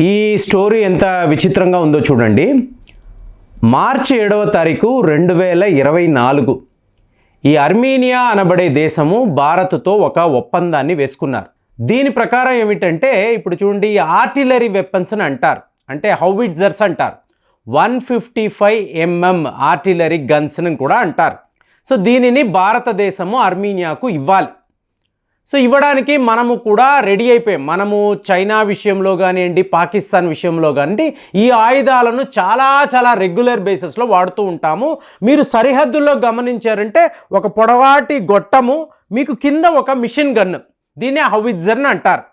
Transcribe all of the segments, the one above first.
ఈ స్టోరీ ఎంత విచిత్రంగా ఉందో చూడండి. మార్చి ఏడవ తారీఖు రెండు వేల ఇరవై నాలుగు. ఈ అర్మీనియా అనబడే దేశము భారత్తో ఒక ఒప్పందాన్ని వేసుకున్నారు. దీని ప్రకారం ఏమిటంటే ఇప్పుడు చూడండి ఆర్టిలరీ వెపన్స్ అని అంటారు. అంటే హౌవిట్జర్స్ అంటారు. One fifty five MM artillery గన్స్ని కూడా అంటారు. సో దీనిని భారతదేశము అర్మీనియాకు ఇవ్వాలి. సో ఇవ్వడానికి మనము కూడా రెడీ అయిపోయాం. మనము చైనా విషయంలో కానివ్వండి పాకిస్తాన్ విషయంలో కానివ్వండి ఈ ఆయుధాలను చాలా చాలా రెగ్యులర్ బేసిస్లో వాడుతూ ఉంటాము. మీరు సరిహద్దుల్లో గమనించారంటే ఒక పొడవాటి గొట్టము మీకు కింద ఒక మిషన్ గన్. దీన్ని హవిజర్ని అంటారు.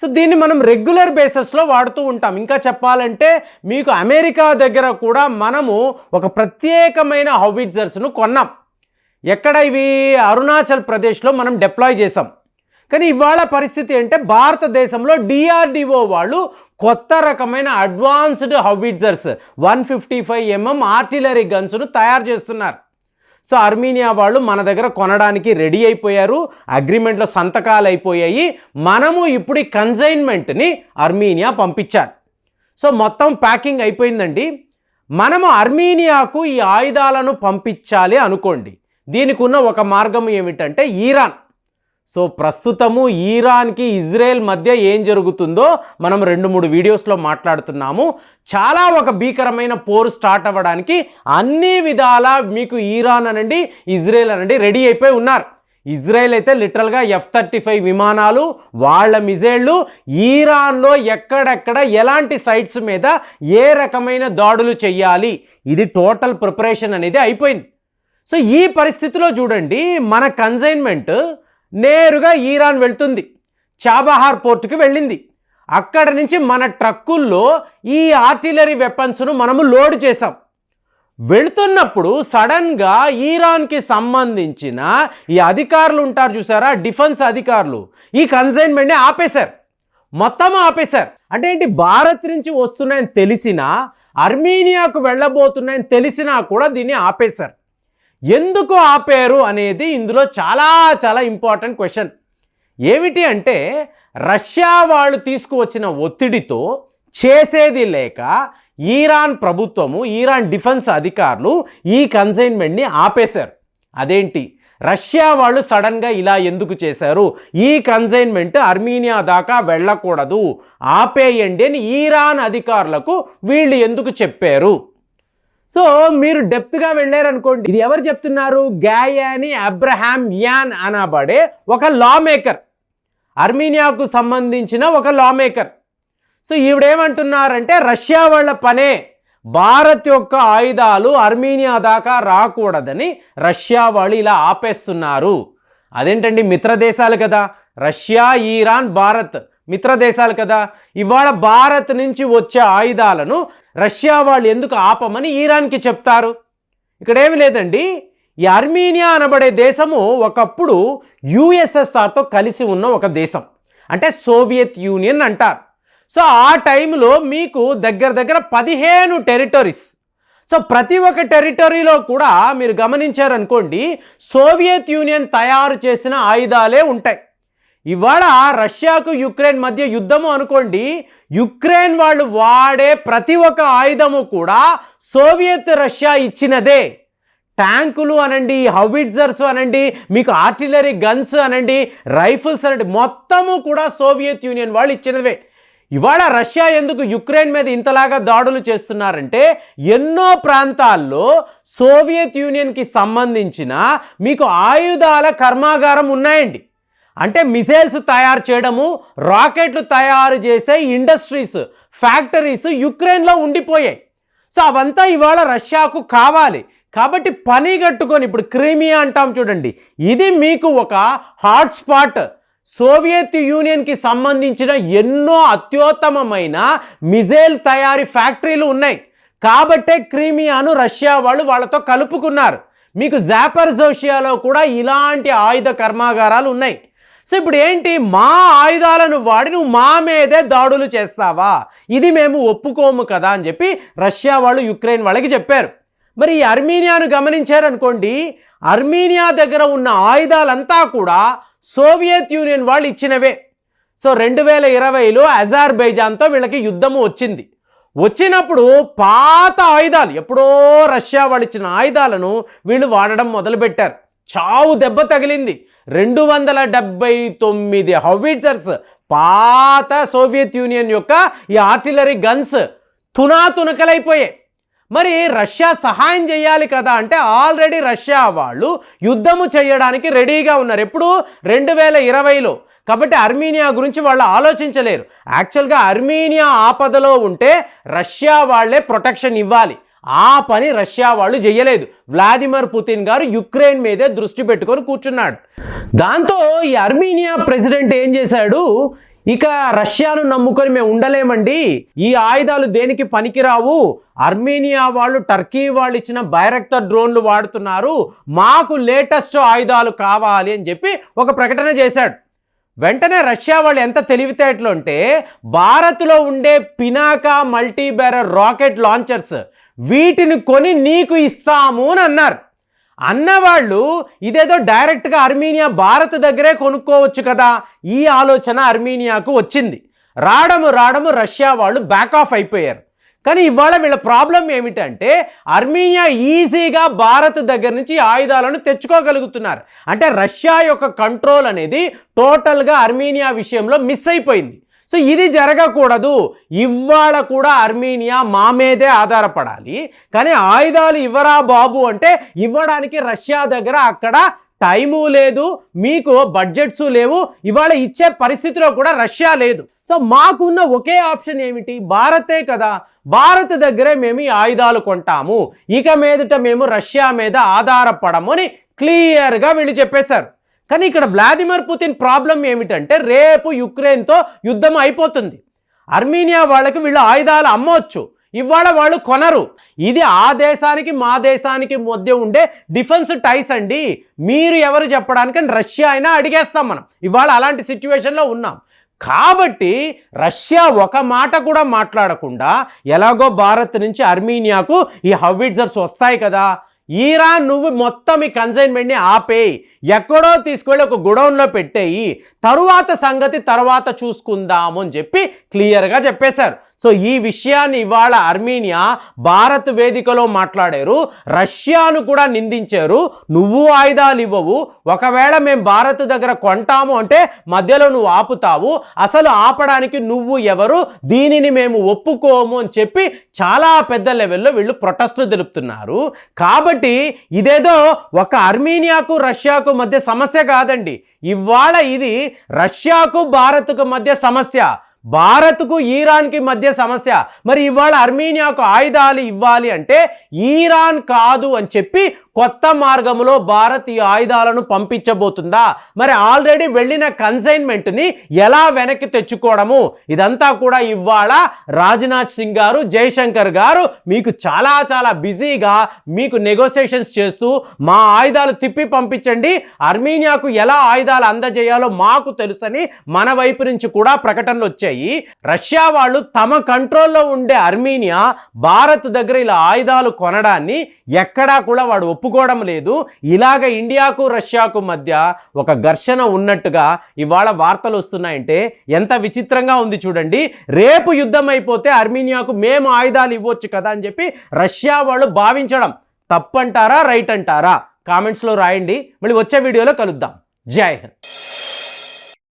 సో దీన్ని మనం రెగ్యులర్ బేసిస్లో వాడుతూ ఉంటాం. ఇంకా చెప్పాలంటే మీకు అమెరికా దగ్గర కూడా మనము ఒక ప్రత్యేకమైన హౌవిట్జర్స్ను కొన్నాం. ఎక్కడ ఇవి? అరుణాచల్ ప్రదేశ్లో మనం డిప్లాయ్ చేసాం కానీ ఇవాళ పరిస్థితి అంటే భారతదేశంలో డిఆర్డిఓ వాళ్ళు కొత్త రకమైన advanced howitzers one fifty five mm artillery గన్స్ను తయారు చేస్తున్నారు. సో అర్మీనియా వాళ్ళు మన దగ్గర కొనడానికి రెడీ అయిపోయారు అగ్రిమెంట్లో సంతకాలు అయిపోయాయి మనము ఇప్పుడు ఈ కన్సైన్మెంట్ని అర్మీనియా పంపించారు. సో మొత్తం ప్యాకింగ్ అయిపోయిందండి. మనము అర్మీనియాకు ఈ ఆయుధాలను పంపించాలి అనుకోండి. దీనికి ఉన్న ఒక మార్గం ఏమిటంటే ఈరాన్. సో ప్రస్తుతము ఈరాన్కి ఇజ్రాయెల్ మధ్య ఏం జరుగుతుందో మనం రెండు మూడు వీడియోస్లో మాట్లాడుతున్నాము. చాలా ఒక భీకరమైన పోరు స్టార్ట్ అవ్వడానికి అన్ని విధాలా మీకు ఈరాన్ అనండి ఇజ్రాయెల్ అనండి రెడీ అయిపోయి ఉన్నారు. ఇజ్రాయెల్ అయితే లిటరల్గా ఎఫ్ థర్టీ ఫైవ్ విమానాలు వాళ్ళ మిజైళ్ళు ఈరాన్లో ఎక్కడెక్కడ ఎలాంటి సైట్స్ మీద ఏ రకమైన దాడులు చేయాలి ఇది టోటల్ ప్రిపరేషన్ అనేది అయిపోయింది. సో ఈ పరిస్థితిలో చూడండి మన కన్సైన్మెంట్ నేరుగా ఈరాన్ వెళ్తుంది. చాబహార్ పోర్టుకి వెళ్ళింది. అక్కడ నుంచి మన ట్రక్కుల్లో ఈ ఆర్టిలరీ వెపన్స్ను మనము లోడ్ చేసాం వెళుతున్నప్పుడు సడన్గా ఈరాన్కి సంబంధించిన ఈ అధికారులు ఉంటారు చూసారా? డిఫెన్స్ అధికారులు. ఈ కన్సైన్మెంట్ని ఆపేశారు. మొత్తం ఆపేశారు. అంటే ఏంటి? భారత్ నుంచి వస్తున్నాయని తెలిసినా అర్మీనియాకు వెళ్ళబోతున్నాయని తెలిసినా కూడా దీన్ని ఆపేశారు. ఎందుకు ఆపారు అనేది ఇందులో చాలా చాలా ఇంపార్టెంట్ క్వశ్చన్ ఏమిటి అంటే రష్యా వాళ్ళు తీసుకువచ్చిన ఒత్తిడితో చేసేది లేక ఈరాన్ ప్రభుత్వము ఈరాన్ డిఫెన్స్ అధికారులు ఈ కన్సైన్మెంట్ని ఆపేశారు. అదేంటి? రష్యా వాళ్ళు సడన్గా ఇలా ఎందుకు చేశారు? ఈ కన్సైన్మెంట్ అర్మీనియా దాకా వెళ్ళకూడదు. ఆపేయండి అని ఈరాన్ అధికారులకు వీళ్ళు ఎందుకు చెప్పారు? సో మీరు డెప్త్గా వెళ్ళారనుకోండి ఇది ఎవరు చెప్తున్నారు? గాయాని అబ్రహాం యాన్ అనబడే ఒక లా మేకర్ అర్మీనియాకు సంబంధించిన ఒక లా మేకర్ సో ఈవిడేమంటున్నారంటే రష్యా వాళ్ళ పనే భారత్ యొక్క ఆయుధాలు అర్మీనియా దాకా రాకూడదని రష్యా వాళ్ళు ఇలా ఆపేస్తున్నారు. అదేంటండి మిత్ర దేశాలు కదా. Russia Iran Bharat. మిత్ర దేశాలు కదా. ఇవాళ భారత్ నుంచి వచ్చే ఆయుధాలను రష్యా వాళ్ళు ఎందుకు ఆపమని ఈరాన్కి చెప్తారు. ఇక్కడేమి లేదండి. ఈ అర్మీనియా అనబడే దేశము ఒకప్పుడు యుఎస్ఎస్ఆర్తో కలిసి ఉన్న ఒక దేశం. అంటే సోవియత్ యూనియన్ అంటారు. సో ఆ టైంలో మీకు దగ్గర దగ్గర పదిహేను టెరిటరీస్. సో ప్రతి ఒక్క టెరిటరీలో కూడా మీరు గమనించారనుకోండి సోవియత్ యూనియన్ తయారు చేసిన ఆయుధాలే ఉంటాయి. ఇవాళ రష్యాకు యుక్రెయిన్ మధ్య యుద్ధము అనుకోండి యుక్రెయిన్ వాళ్ళు వాడే ప్రతి ఒక్క ఆయుధము కూడా సోవియత్ రష్యా ఇచ్చినదే. ట్యాంకులు అనండి హౌబిట్జర్స్ అనండి మీకు ఆర్టిలరీ గన్స్ అనండి రైఫిల్స్ అనండి మొత్తము కూడా సోవియత్ యూనియన్ వాళ్ళు ఇచ్చినవే. ఇవాళ రష్యా ఎందుకు యుక్రెయిన్ మీద ఇంతలాగా దాడులు చేస్తున్నారంటే ఎన్నో ప్రాంతాల్లో సోవియత్ యూనియన్కి సంబంధించిన మీకు ఆయుధాల కర్మాగారం ఉన్నాయండి. అంటే మిసైల్స్ తయారు చేయడము రాకెట్లు తయారు చేసే ఇండస్ట్రీస్ ఫ్యాక్టరీస్ యుక్రెయిన్లో ఉండిపోయాయి. సో అవంతా ఇవాళ రష్యాకు కావాలి. కాబట్టి పని కట్టుకొని ఇప్పుడు క్రీమియా అంటాం చూడండి. ఇది మీకు ఒక హాట్స్పాట్ సోవియత్ యూనియన్కి సంబంధించిన ఎన్నో అత్యుత్తమమైన మిజైల్ తయారీ ఫ్యాక్టరీలు ఉన్నాయి. కాబట్టే క్రీమియాను రష్యా వాళ్ళు వాళ్ళతో కలుపుకున్నారు. మీకు జాపర్జోషియాలో కూడా ఇలాంటి ఆయుధ కర్మాగారాలు ఉన్నాయి. సో ఇప్పుడు ఏంటి? మా ఆయుధాలను వాడి నువ్వు మా మీదే దాడులు చేస్తావా? ఇది మేము ఒప్పుకోము కదా అని చెప్పి రష్యా వాళ్ళు యుక్రెయిన్ వాళ్ళకి చెప్పారు. మరి ఈ అర్మీనియాను గమనించారనుకోండి అర్మీనియా దగ్గర ఉన్న ఆయుధాలంతా కూడా సోవియత్ యూనియన్ వాళ్ళు ఇచ్చినవే. సో రెండు వేల ఇరవైలో అజార్బైజాన్తో వీళ్ళకి యుద్ధము వచ్చింది. వచ్చినప్పుడు పాత ఆయుధాలు ఎప్పుడో రష్యా వాళ్ళు ఇచ్చిన ఆయుధాలను వీళ్ళు వాడడం మొదలుపెట్టారు. చావు దెబ్బ తగిలింది. రెండు వందల డెబ్బై తొమ్మిది హౌవిట్జర్స్ పాత సోవియత్ యూనియన్ యొక్క ఈ ఆర్టిలరీ గన్స్ తునాతునకలైపోయాయి. మరి రష్యా సహాయం చేయాలి కదా అంటే ఆల్రెడీ రష్యా వాళ్ళు యుద్ధము చేయడానికి రెడీగా ఉన్నారు. ఎప్పుడు? రెండు వేల ఇరవైలో. కాబట్టి అర్మీనియా గురించి వాళ్ళు ఆలోచించలేరు. యాక్చువల్గా అర్మీనియా ఆపదలో ఉంటే రష్యా వాళ్ళే ప్రొటెక్షన్ ఇవ్వాలి. ఆ పని రష్యా వాళ్ళు చేయలేదు వ్లాదిమిర్ పుతిన్ గారు యుక్రెయిన్ మీదే దృష్టి పెట్టుకొని కూర్చున్నాడు. దాంతో ఈ అర్మీనియా ప్రెసిడెంట్ ఏం చేశాడు? ఇక రష్యాను నమ్ముకొని మేము ఉండలేమండి. ఈ ఆయుధాలు దేనికి పనికిరావు? అర్మేనియా వాళ్ళు టర్కీ వాళ్ళు ఇచ్చిన బైరక్తర్ డ్రోన్లు వాడుతున్నారు. మాకు లేటెస్ట్ ఆయుధాలు కావాలి అని చెప్పి ఒక ప్రకటన చేశాడు. వెంటనే రష్యా వాళ్ళు ఎంత తెలివితేటలు అంటే భారత్లో ఉండే Pinaka multi barrel rocket launchers వీటిని కొని నీకు ఇస్తాము అని అన్నారు. అన్నవాళ్ళు ఇదేదో డైరెక్ట్గా అర్మీనియా భారత్ దగ్గరే కొనుక్కోవచ్చు కదా ఈ ఆలోచన అర్మీనియాకు వచ్చింది. రావడము రావడము రష్యా వాళ్ళు బ్యాక్ ఆఫ్ అయిపోయారు. కానీ ఇవాళ వీళ్ళ ప్రాబ్లం ఏమిటంటే అర్మీనియా ఈజీగా భారత్ దగ్గర నుంచి ఆయుధాలను తెచ్చుకోగలుగుతున్నారు. అంటే రష్యా యొక్క కంట్రోల్ అనేది టోటల్గా అర్మీనియా విషయంలో మిస్ అయిపోయింది. సో ఇది జరగకూడదు. ఇవాళ కూడా అర్మీనియా మా మీదే ఆధారపడాలి. కానీ ఆయుధాలు ఇవ్వరా బాబు అంటే ఇవ్వడానికి రష్యా దగ్గర అక్కడ టైము లేదు మీకు బడ్జెట్స్ లేవు ఇవాళ ఇచ్చే పరిస్థితిలో కూడా రష్యా లేదు. సో మాకున్న ఒకే ఆప్షన్ ఏమిటి? భారతే కదా. భారత్ దగ్గరే మేము ఈ ఆయుధాలు కొంటాము. ఇక మీదట మేము రష్యా మీద ఆధారపడము అని క్లియర్గా వీళ్ళు చెప్పేశారు. కానీ ఇక్కడ వ్లాదిమిర్ పుతిన్ ప్రాబ్లం ఏమిటంటే రేపు యుక్రెయిన్తో యుద్ధం అయిపోతుంది. అర్మీనియా వాళ్ళకి వీళ్ళు ఆయుధాలు అమ్మవచ్చు ఇవాళ వాళ్ళు కొనరు. ఇది ఆ దేశానికి మా దేశానికి మధ్య ఉండే డిఫెన్స్ టైస్ అండి. మీరు ఎవరు చెప్పడానికి రష్యా అయినా అడిగేస్తాం మనం. ఇవాళ అలాంటి సిచ్యువేషన్లో ఉన్నాం. కాబట్టి రష్యా ఒక మాట కూడా మాట్లాడకుండా ఎలాగో భారత్ నుంచి అర్మీనియాకు ఈ హవిట్జర్స్ వస్తాయి కదా. ఈరా నువ్వు మొత్తం ఈ కన్సైన్మెంట్ని ఆపేయి. ఎక్కడో తీసుకెళ్ళి ఒక గుడౌన్లో పెట్టేయి. తరువాత సంగతి తర్వాత చూసుకుందాము అని చెప్పి క్లియర్గా చెప్పేశారు. సో ఈ విషయాన్ని ఇవాళ అర్మీనియా భారత్ వేదికలో మాట్లాడారు. రష్యాను కూడా నిందించారు. నువ్వు ఆయుధాలు ఇవ్వవు. ఒకవేళ మేము భారత్ దగ్గర కొంటాము అంటే మధ్యలో నువ్వు ఆపుతావు. అసలు ఆపడానికి నువ్వు ఎవరు? దీనిని మేము ఒప్పుకోము అని చెప్పి చాలా పెద్ద లెవెల్లో వీళ్ళు ప్రొటెస్ట్లు తెలుపుతున్నారు. కాబట్టి ఇదేదో ఒక అర్మీనియాకు రష్యాకు మధ్య సమస్య కాదండి. ఇవాళ ఇది రష్యాకు భారత్కు మధ్య సమస్య. భారత్కు ఈరాన్కి మధ్య సమస్య. మరి ఇవాళ అర్మీనియాకు ఆయుధాలు ఇవ్వాలి అంటే ఈరాన్ కాదు అని చెప్పి కొత్త మార్గంలో భారత్ ఈ ఆయుధాలను పంపించబోతుందా? మరి ఆల్రెడీ వెళ్ళిన కన్సైన్మెంట్ని ఎలా వెనక్కి తెచ్చుకోవడము? ఇదంతా కూడా ఇవాళ రాజ్నాథ్ సింగ్ గారు జయశంకర్ గారు మీకు చాలా చాలా బిజీగా మీకు నెగోసియేషన్స్ చేస్తూ మా ఆయుధాలు తిప్పి పంపించండి. అర్మీనియాకు ఎలా ఆయుధాలు అందజేయాలో మాకు తెలుసని మన వైపు నుంచి కూడా ప్రకటనలు వచ్చాయి. రష్యా వాళ్ళు తమ కంట్రోల్లో ఉండే అర్మీనియా భారత్ దగ్గర ఇలా ఆయుధాలు కొనడాన్ని ఎక్కడా కూడా వాడు ఒప్పుకోవడం లేదు. ఇలాగ ఇండియాకు రష్యాకు మధ్య ఒక ఘర్షణ ఉన్నట్టుగా ఇవాళ వార్తలు వస్తున్నాయంటే ఎంత విచిత్రంగా ఉంది చూడండి. రేపు యుద్ధం అయిపోతే అర్మీనియాకు మేము ఆయుధాలు ఇవ్వచ్చు కదా అని చెప్పి రష్యా వాళ్ళు భావించడం. తప్పంటారా రైట్ అంటారా? కామెంట్స్లో రాయండి. మళ్ళీ వచ్చే వీడియోలో కలుద్దాం. జై హింద్.